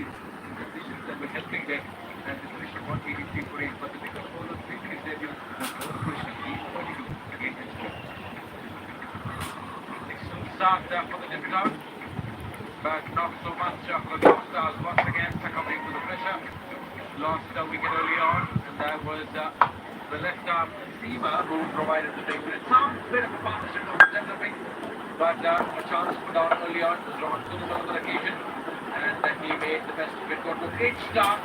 these decisions and helping them. And the solution won't be easy for it. But the biggest problem is that your question is what do you do against this problem? It's so sad for the result, but not so much for the Stars once again succumbing to the pressure. Lost a wicket early on, and that was the left arm seamer who provided the take. It sounds bit of a partnership of the but a chance put out early on was drawn to the occasion then he made the best it. Got a great start,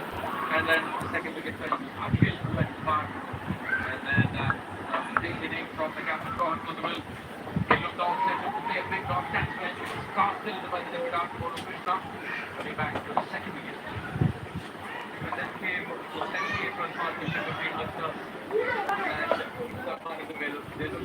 and then the second wicket fell uphill went and then uh, a big inning from the captain Rohan Kudwal. He looked on set to play a big drop catchment, which is cast in by the debutant Monu Krishna, coming back to the second wicket. And then came the second eight run partnership between Lukman and the middle. They looked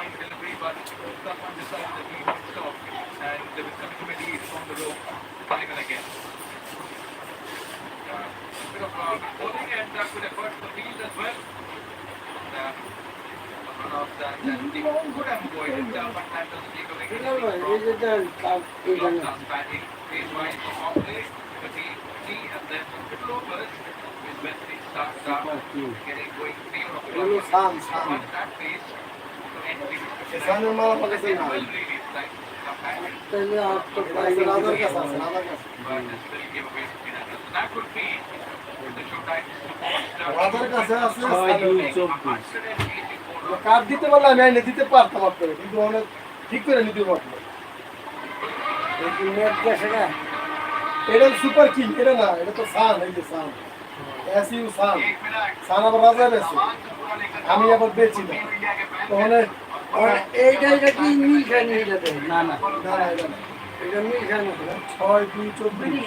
time delivery, but someone decided that he would stop and there was coming on the road time and again. Uh, a bit of uh, bowling and uh, good effort for field as well. And, uh, that, that the good avoid but that doesn't take batting. He's wide for off play, but he, he and then middle overs is when things start getting going. Three or four. সামের মাল আমার কাছে না তাহলে আর তো private রাজার কাছে আছে রাজার কাছে। but it still give away 15 runs. So that could be the show time. রাজার কাছে আছে কার্ড দিতে পারলে আমি আইনে দিতে পারতাম আপনাকে কিন্তু অনেক ঠিক করে নিতে পারতাম। এটা সুপার কিং এটা না এটা তো সান এই যে সান। এসইউ সান। সান আবার রাজার আছে। আমি আবার বেচি না তখন এইটা এটা কি মিল খায় না এটাতে না না। এটা না। এটা মিল খায় না। ছয় দুই চব্বিশ।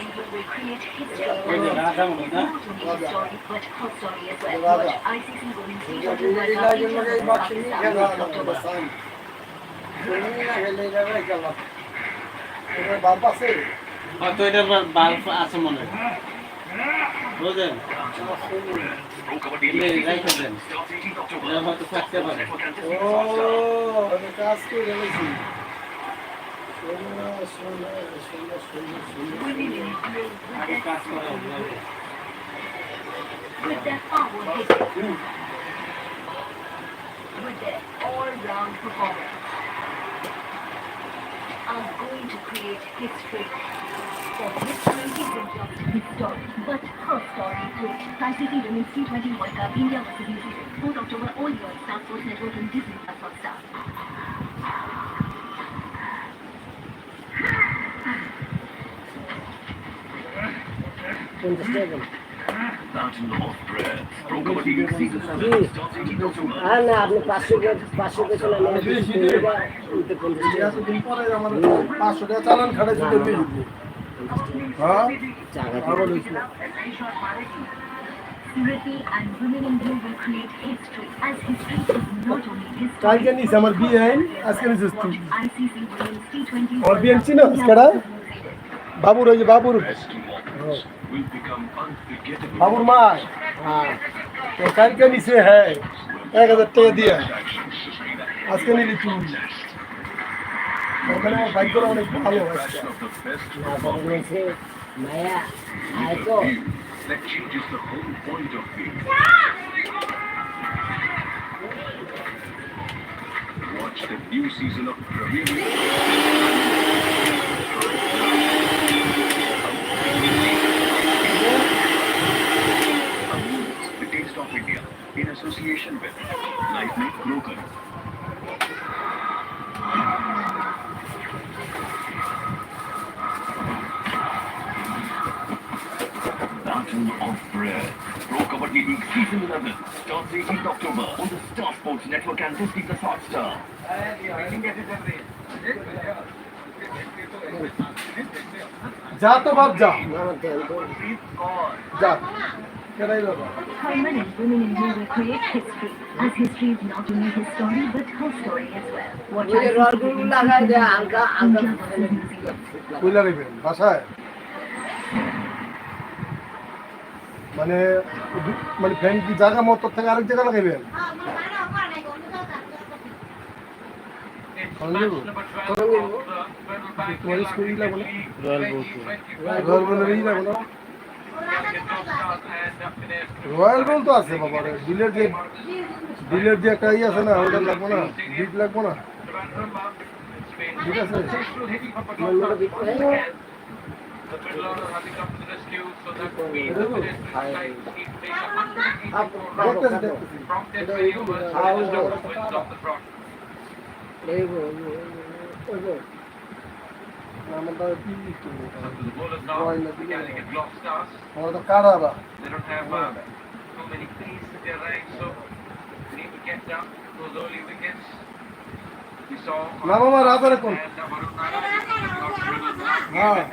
বাপ আছে হয়তো এটা বাল্ব আছে মনে হয়। বুঝলেন? With their all-round performance, create history. For history isn't just his story, but her story too. ICC Women's T20 World Cup India vs New Zealand, 4th October, all year, Star Sports Network and Disney Plus Hotstar. Mountain of হ্যাঁ না আপনি পাঁচশো পাঁচশো পাঁচশো টাকা চালান হ্যাঁ? আমার বিয়ে আজকে বাবুর ওই যে বাবুর Best moments will become unforgettable. বাবুর মা হ্যাঁ তো কালকে নিছে হ্যাঁ এক হাজার টাকা দিয়ে Actions sustain that আজকে নিলি তুই ওখানে আমার ভাগ্য অনেক ভালো আজকে passion of the best মায়া আয় তো view that changes the whole point of view. Watch the new season of Premier League. Mountain of Bread. Pro Kabaddi League Season 11 starts 18th October on the Star Sports Network and Disney Plus Hotstar. যা তো বাপ যা যা How many women in create history, as history is not only his story but her story as well. What lies রডগুলো between মানে মানে fan কি জায়গা মতো থেকে আরেক জায়গা লাগাইবেন? It's match number 12 of the Federal Bank তোমার স্কুল লাগবে না। রয়্যাল বলের বল তো আছে বাবা রে ডিলের যে ডিলের যে একটা আছে না ওটা লাগবে না বিট লাগবে না। ঠিক আছে। Mondal The middle order having come to the rescue so that we the pedestrian side keep pace of 184 দেখতেছি দেখতেছি from that maneuvers and the wins off the front. এই গো ওই গো আমাদের কি করব? So to the bowlers now, the Gallagher Globe Stars. আমার তো কারাবা They don't have uh, too many threes in their ranks, so they need to get down those early wickets. We saw না মামা রাজারে কোন and uh, Varun Narayan got dribbled down, হ্যাঁ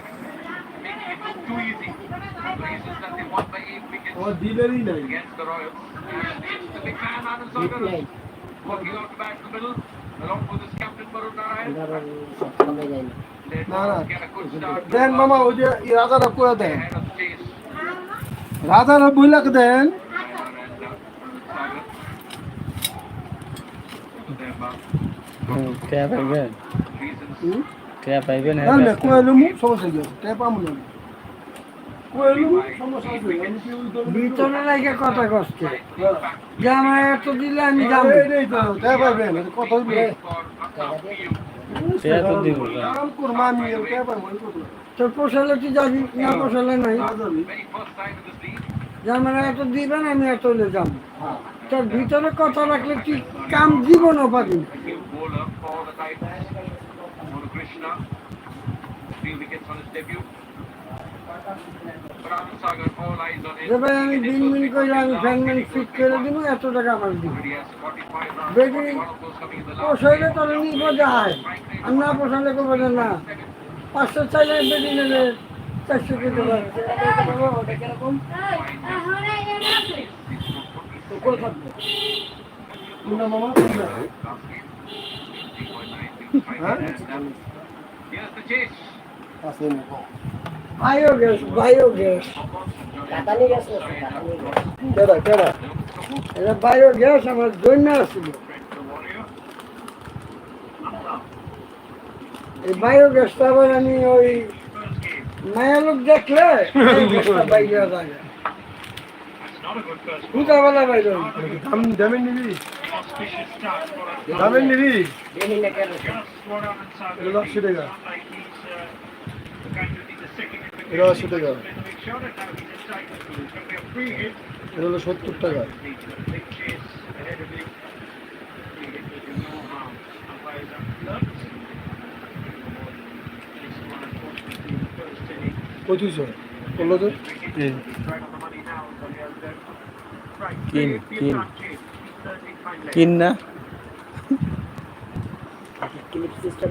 making it look too easy. The reasons that they won by eight wickets আমার ডিলেরই নাই against the Royals. And it's the big man Anand বিট Sagar নাই working out back to the middle, ভিতরে লাগে কথা কষ্ট যে আমার এত দিলে আমি কত দিব তোর পোষালে তুই যাবি না পোষালে নাই. যে আমার এত দিবেন আমি এত হলে যাব। তোর ভিতরে কথা রাখলে তুই কাম জীবনও পাবি Krishna. Three wickets on his debut. ভাই আমি দিন দিন করে আমি ফ্যানম্যান ফিট করে দিব এত টাকা আমার দিব He has 45 runs. বেশি 41 of those coming in the last. পোষাইলে তোর নিব যায় আর না পোষালে কেউ বলে না পাঁচশো চাইলে বেশি নেবে চারশো কেটে পারে ওটা কীরকম না মামা হ্যাঁ Here's the chase. আছে না বায়োগ্যাস বায়োগ্যাস কেডা কেডা এটা বায়োগ্যাস আমার জন্য আসছিল এই বায়োগ্যাসটা আবার আমি ওই মায়া লোক দেখলে বাইরে যায় দুটাবেলা বাইরে। নিবি? নিবি? টাকা। এটা আশি টাকা। এটা হলো সত্তর টাকা। পঁচিশশো। বলল তো? কিন কিন। কিন না? কি সিস্টেম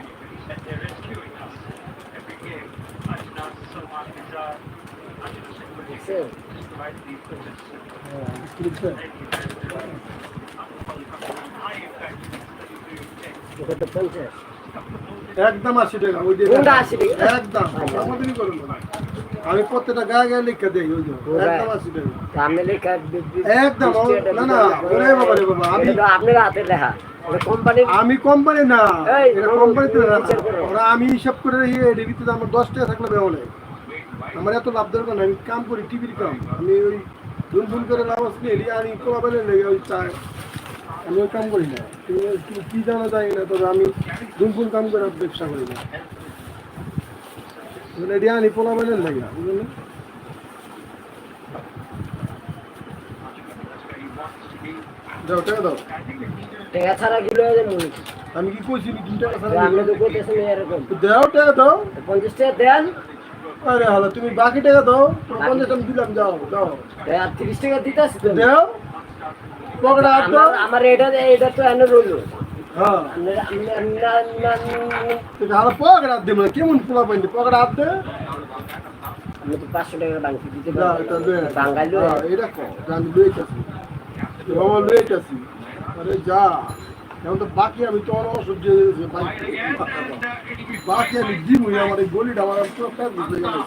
একদম আশি টাকা ওই যে কোনটা 80 টাকা? একদম। আমাদেরই করুন আমি প্রত্যেকটা গায়ে গায়ে লিখে দেই ওই যে একদম আশি টাকা। আমি লেখা একদম, না, না, ওরে বাবা রে বাবা, আমি- আপনার হাতে লেখা। আমি কোম্পানি না কোম্পানিতে আমি হিসাব করে রেখে আমার দশ টাকা থাকলে আমার এত লাভ দরকার না আমি কাম করি টিভির কাম। আমি ওই ধুন ধুন করে লাভ আসলে আনি পোলা পেলে লেগে ওই চায় আমি ওই কাম করি না। কি জানা যায় না তবে আমি ধুন ধুন কাম করে ব্যবসা করি না। পোলা পেলে লেগে বুঝলেন দাও টাকা দাও। টাকা ছাড়া কি লয়ে যাব আমি কি কইছি টাকা ছাড়া তো এরকম। দাও টাকা দাও। পঞ্চাশ টাকা দেন। আরে হলো তুমি বাকি টাকা দাও পঞ্চাশ আমি দিলাম যাও দাও আর তিরিশ টাকা দিতেছি তো দাও পকেটে হাত দাও। আমার এটা এটা তো এনে রইল। হ্যাঁ। দিবো কেমন পোলা পাইনি? পকেটে হাত দে। আমি তো পাঁচশো টাকা বাংকি দিতে বাঙালি হ্যাঁ, এটা কো আমি লইতেছি বাবা লইতেছি আরে যা। এখন তো বাকি আমি তো অসহ্য হয়ে গেছে বাকি আমি দিব আমার এই গলিটা আমার পুরো প্যাক বুঝতে গেছে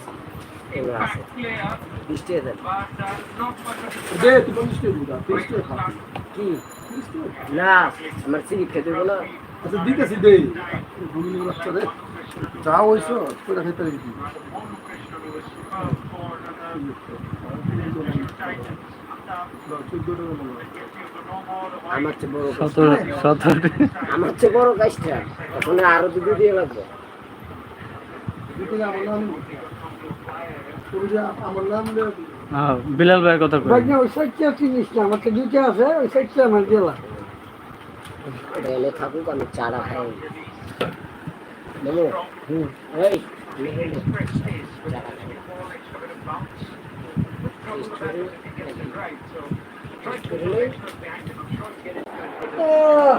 আচ্ছা দিতেছি দে। যা হইছো তোরা খেতে দিবি আমার চেয়ে বড় আমার চেয়ে বড় কাজটা ওখানে আরও দুটো দিয়ে লাগবে বিলাল ভাইয়ের কথা ওই দুটো আছে ওই সাইডটা আমার এটা এনে থাকুক আমি চারা খাই এই চারা খাই। Taste করে- taste করে- আহ,